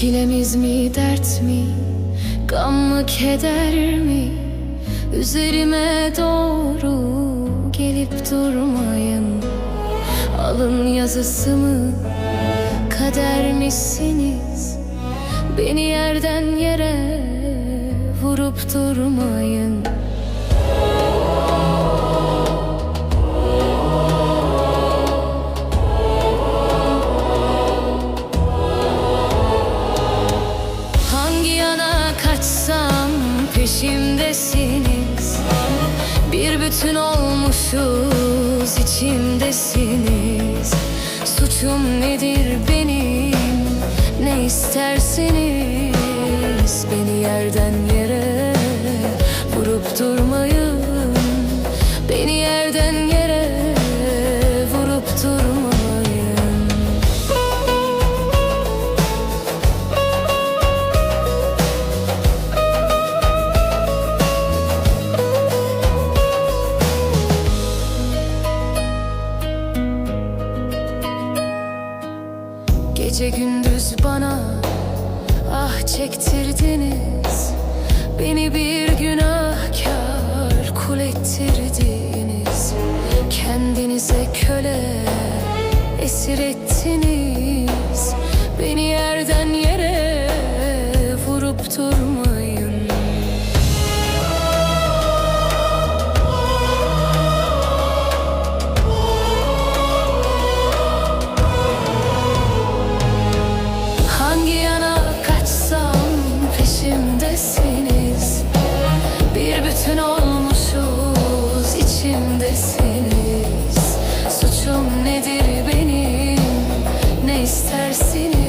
Çilemiz mi dert mi? Gam mı keder mi? Üzerime doğru Gelip durmayın. Alın yazısı mı? Kader misiniz? Beni yerden yere Vurup durmayın bütün olmuşuz içimdesiniz. Suçum nedir benim? Ne isterseniz. Beni yerden yere Gece gündüz bana ah çektirdiniz. Beni bir günahkar kul ettirdiniz. Kendinize köle esir ettiniz. Beni yerden nedir benim? Ne istersiniz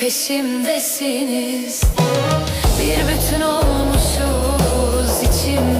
peşimdesiniz. Bir bütün olmuşuz içimdesiniz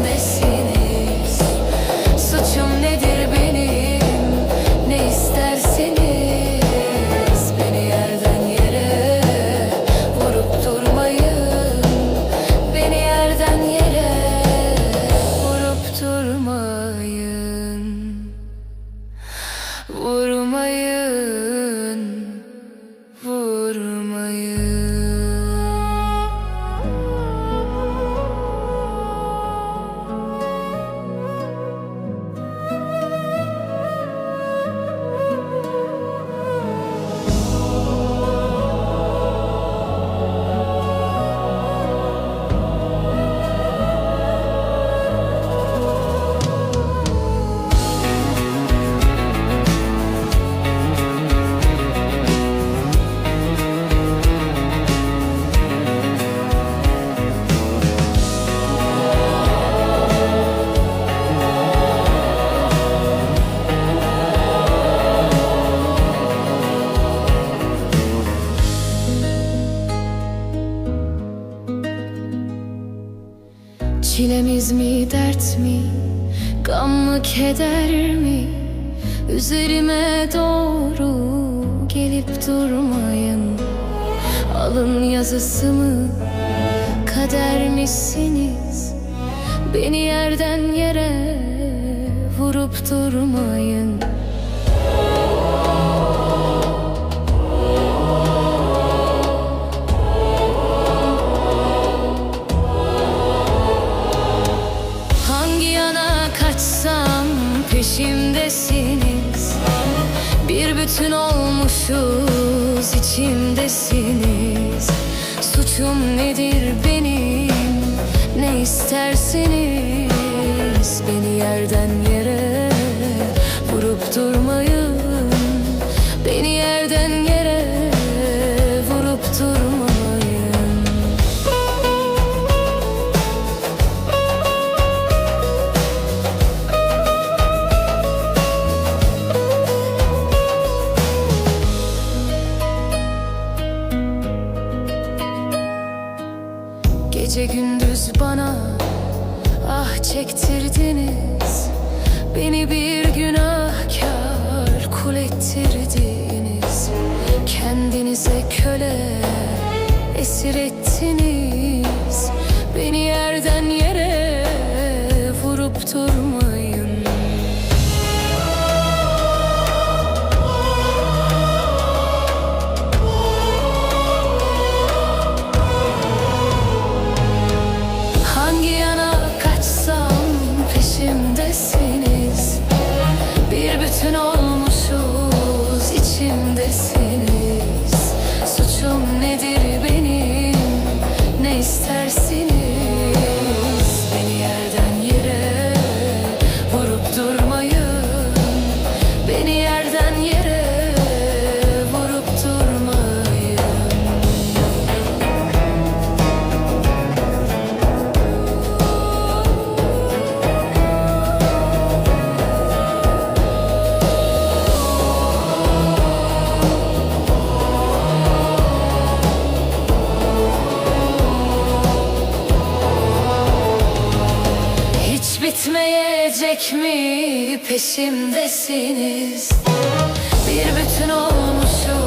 Çilemiz mi dert mi? Gam mı keder mi? Üzerime doğru Gelip durmayın. Alın yazısı mı? Kader misiniz? Beni yerden yere Vurup durmayın peşimdesiniz. Bir bütün olmuşuz içimdesiniz. Suçum nedir benim? Ne isterseniz Beni yerden yere vurup durmayın dümdüz bana. Ah çektirdiniz Beni bir günahkar. Kul ettirdiniz Kendinize köle. Esir ettiniz. tersini Bitmeyecek mi? Peşimdesiniz. Bir bütün olmuşum.